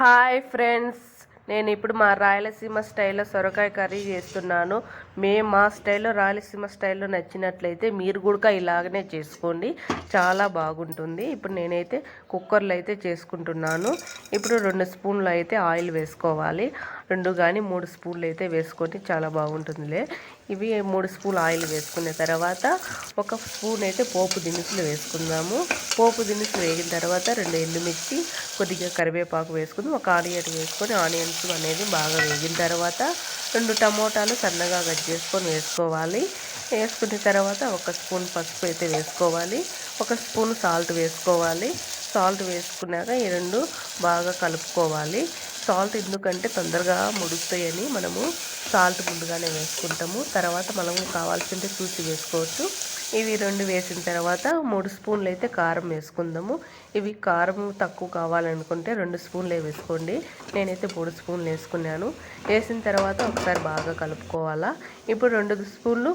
Hi friends. నేను ఇప్పుడు మా రాయలసీమ స్టైల్లో సొరకాయ కర్రీ చేస్తున్నాను. మేము మా స్టైల్లో రాయలసీమ స్టైల్లో నచ్చినట్లయితే మీరు కూడా ఇలాగనే చేసుకోండి. చాలా బాగుంటుంది. ఇప్పుడు నేనైతే కుక్కర్లో అయితే చేసుకుంటున్నాను. ఇప్పుడు రెండు స్పూన్లు అయితే ఆయిల్ వేసుకోవాలి. రెండు కానీ మూడు స్పూన్లు అయితే వేసుకొని చాలా బాగుంటుందిలే. ఇవి మూడు స్పూన్ ఆయిల్ వేసుకున్న తర్వాత ఒక స్పూన్ అయితే పోపు దినుసులు వేసుకుందాము. పోపు దినుసులు వేగిన తర్వాత రెండు ఎండుమిర్చి కొద్దిగా కరివేపాకు వేసుకుని ఒక ఆనియన్ వేసుకొని ఆనియన్స్ అనేది బాగా వేగిన తర్వాత రెండు టమోటాలు సన్నగా కట్ చేసుకొని వేసుకోవాలి. వేసుకున్న తర్వాత ఒక స్పూన్ పసుపు అయితే వేసుకోవాలి. ఒక స్పూన్ సాల్ట్ వేసుకోవాలి. సాల్ట్ వేసుకున్నాక ఈ రెండు బాగా కలుపుకోవాలి. సాల్ట్ ఎందుకంటే తొందరగా ముడుస్తాయని మనము సాల్ట్ ముందుగానే వేసుకుంటాము. తర్వాత మనము కావాల్సింటే చూసి వేసుకోవచ్చు. ఇవి రెండు వేసిన తర్వాత మూడు స్పూన్లు అయితే కారం వేసుకుందాము. ఇవి కారం తక్కువ కావాలనుకుంటే రెండు స్పూన్లే వేసుకోండి. నేనైతే మూడు స్పూన్లు వేసుకున్నాను. వేసిన తర్వాత ఒకసారి బాగా కలుపుకోవాలా. ఇప్పుడు రెండు స్పూన్లు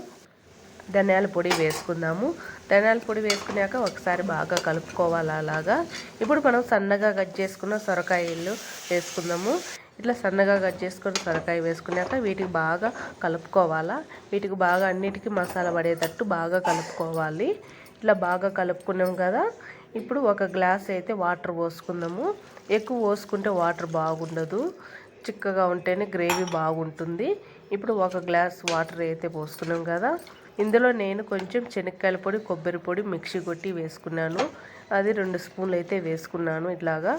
ధనియాల పొడి వేసుకుందాము. ధనియాల పొడి వేసుకున్నాక ఒకసారి బాగా కలుపుకోవాలి అలాగా. ఇప్పుడు మనం సన్నగా కట్ చేసుకున్న సొరకాయలు వేసుకుందాము. ఇట్లా సన్నగా కట్ చేసుకొని సొరకాయ వేసుకున్నాక వీటికి బాగా కలుపుకోవాలా. వీటికి బాగా అన్నిటికీ మసాలా పడేటట్టు బాగా కలుపుకోవాలి. ఇట్లా బాగా కలుపుకున్నాం కదా. ఇప్పుడు ఒక గ్లాస్ అయితే వాటర్ పోసుకుందాము. ఎక్కువ పోసుకుంటే వాటర్ బాగుండదు. చిక్కగా ఉంటేనే గ్రేవీ బాగుంటుంది. ఇప్పుడు ఒక గ్లాస్ వాటర్ అయితే పోసుకున్నాం కదా. ఇందులో నేను కొంచెం శనక్కాయల పొడి కొబ్బరి పొడి మిక్సీ కొట్టి వేసుకున్నాను. అది రెండు స్పూన్లు అయితే వేసుకున్నాను ఇట్లాగా.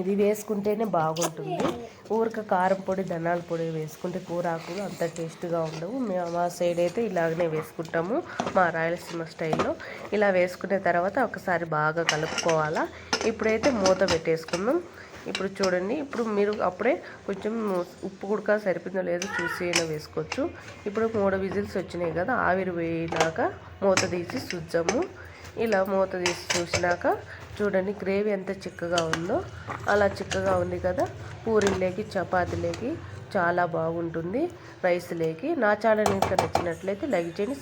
ఇది వేసుకుంటేనే బాగుంటుంది. ఊరిక కారం పొడి ధనాల పొడి వేసుకుంటే కూర ఆకులు అంత టేస్ట్గా ఉండవు. మేము మా సైడ్ అయితే ఇలాగనే వేసుకుంటాము మా రాయలసీమ స్టైల్లో. ఇలా వేసుకునే తర్వాత ఒకసారి బాగా కలుపుకోవాలా. ఇప్పుడైతే మూత పెట్టేసుకుందాం. ఇప్పుడు చూడండి ఇప్పుడు మీరు అప్పుడే కొంచెం ఉప్పు కుడక సరిపోయిందో లేదో చూసి అయినా వేసుకోవచ్చు. ఇప్పుడు మూడు విజిల్స్ వచ్చినాయి కదా ఆవిరి పోయినాక మూత తీసి చూద్దాము ఇలా మూత తీసి చూసినాక చూడండి గ్రేవీ ఎంత చిక్కగా ఉందో. అలా చిక్కగా ఉంది కదా పూరీలేకి చపాతీలేకి చాలా బాగుంటుంది. రైస్లేకి. నా ఛానల్ ఇంకా నచ్చినట్లయితే లైక్ చేయండి